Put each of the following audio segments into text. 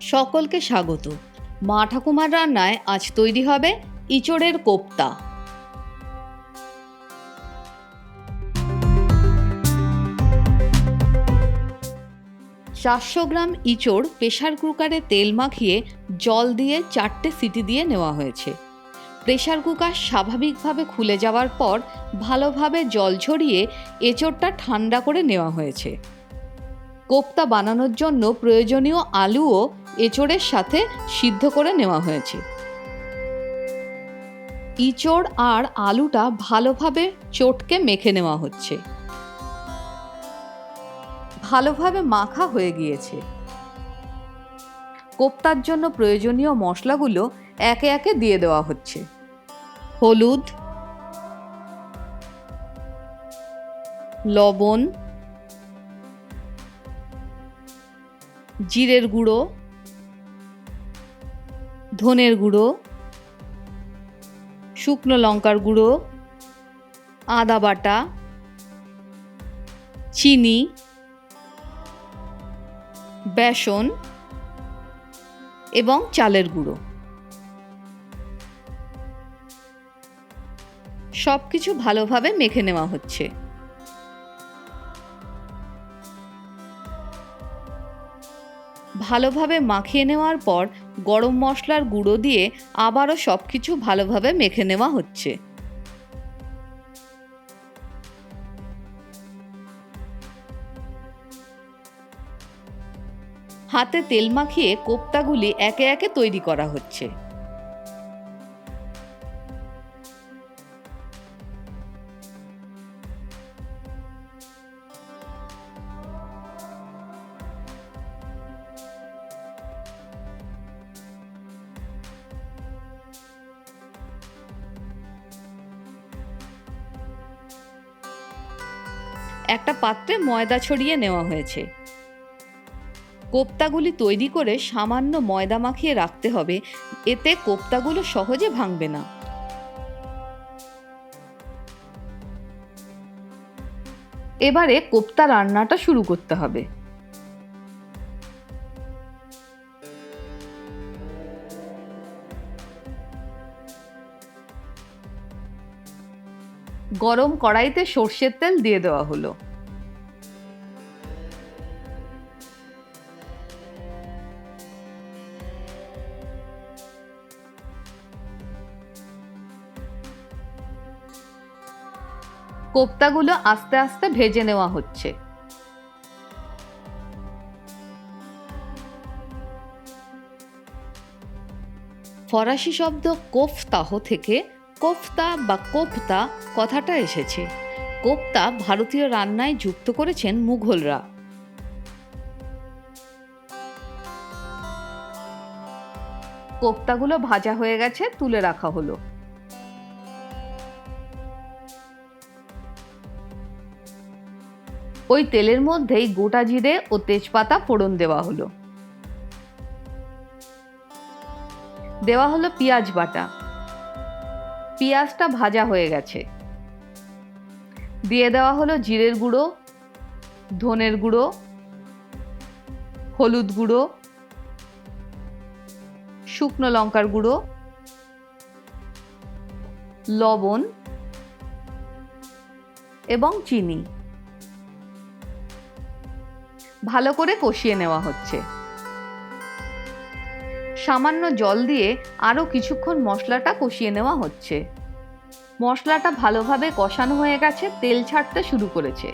সকলকে স্বাগত। মা ঠাকুমার রান্নায় আজ তৈরি হবে ইচড়ের কোপ্তা। চারশো গ্রাম ইচড় প্রেশার কুকারে তেল মাখিয়ে জল দিয়ে চারটে সিটি দিয়ে নেওয়া হয়েছে। প্রেশার কুকার স্বাভাবিকভাবে খুলে যাওয়ার পর ভালোভাবে জল ঝরিয়ে এঁচড়টা ঠান্ডা করে নেওয়া হয়েছে। কোপ্তা বানানোর জন্য প্রয়োজনীয় আলুও এঁচড়ের সাথে সিদ্ধ করে নেওয়া হয়েছে। ইচড় আর আলুটা ভালোভাবে চটকে মেখে নেওয়া হচ্ছে। ভালোভাবে মাখা হয়ে গিয়েছে। কোপ্তার জন্য প্রয়োজনীয় মশলাগুলো একে একে দিয়ে দেওয়া হচ্ছে। হলুদ, লবণ, জিরের গুঁড়ো ধনের গুঁড়ো, শুকনো লঙ্কার গুঁড়ো, আদা বাটা, চিনি, বেসন এবং চালের গুঁড়ো। সব কিছু ভালোভাবে মেখে নেওয়া হচ্ছে। ভালোভাবে মাখিয়ে নেওয়ার পর গরম মশলার গুঁড়ো দিয়ে আবারও সব কিছু ভালোভাবে মেখে নেওয়া হচ্ছে। হাতে তেল মাখিয়ে কোপ্তাগুলি একে একে তৈরি করা হচ্ছে। একটা পাত্রে ময়দা ছড়িয়ে নেওয়া হয়েছে। কোপ্তাগুলি তৈরি করে সামান্য ময়দা মাখিয়ে রাখতে হবে, এতে কোপ্তাগুলো সহজে ভাঙবে না। এবারে কোপ্তা রান্নাটা শুরু করতে হবে। গরম কড়াইতে সর্ষের তেল দিয়ে দেওয়া হলো। কোপ্তাগুলো আস্তে আস্তে ভেজে নেওয়া হচ্ছে। ফরাসি শব্দ কোফতাহ থেকে কোফতা বা কোফতা কথাটা এসেছে। কোফতা ভারতীয় রান্নায় যুক্ত করেছেন মুঘলরা। কোপ্তাগুলো ভাজা হয়ে গেছে, তুলে রাখা হলো। ওই তেলের মধ্যেই গোটা জিরে ও তেজপাতা ফোড়ন দেওয়া হলো। দেওয়া হলো পেঁয়াজ বাটা। পেঁয়াজটা ভাজা হয়ে গেছে। দিয়ে দেওয়া হলো জিরের গুঁড়ো, ধনের গুঁড়ো, হলুদ গুঁড়ো, শুকনো লঙ্কার গুঁড়ো, লবণ এবং চিনি। ভালো করে কষিয়ে নেওয়া হচ্ছে। সামান্য জল দিয়ে আরও কিছুক্ষণ মশলাটা কষিয়ে নেওয়া হচ্ছে। মশলাটা ভালোভাবে কষানো হয়ে গেছে, তেল ছাড়তে শুরু করেছে।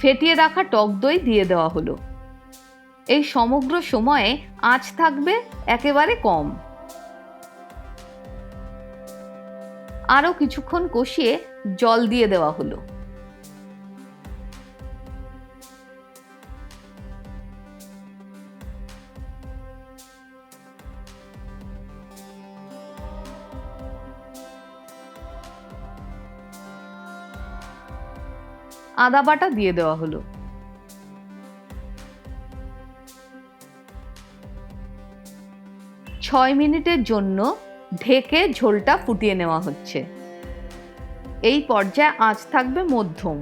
ফেটিয়ে রাখা টক দই দিয়ে দেওয়া হলো। এই সমগ্র সময়ে আঁচ থাকবে একেবারে কম। আরও কিছুক্ষণ কষিয়ে জল দিয়ে দেওয়া হলো। আদা বাটা দিয়ে দেওয়া হলো। ছয় মিনিটের জন্য ঢেকে ঝোলটা ফুটিয়ে নেওয়া হচ্ছে। এই পর্যায়ে আঁচ থাকবে মধ্যম।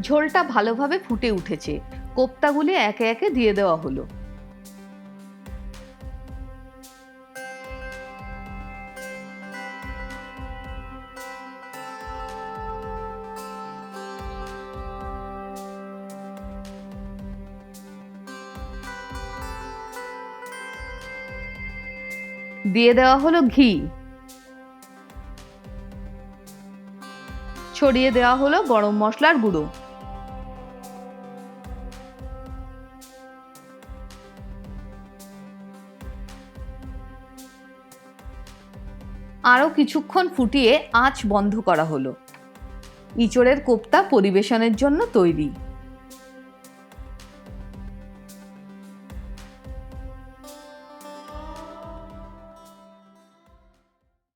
ঝোলটা ভালোভাবে ফুটে উঠেছে। কোপ্তাগুলি একে একে দিয়ে দেওয়া হলো। দিয়ে দেওয়া হলো ঘি। ছড়িয়ে দেওয়া হলো গরম মশলার গুঁড়ো। আরও কিছুক্ষণ ফুটিয়ে আঁচ বন্ধ করা হলো। ইঁচড়ের কোপ্তা পরিবেশনের জন্য তৈরি।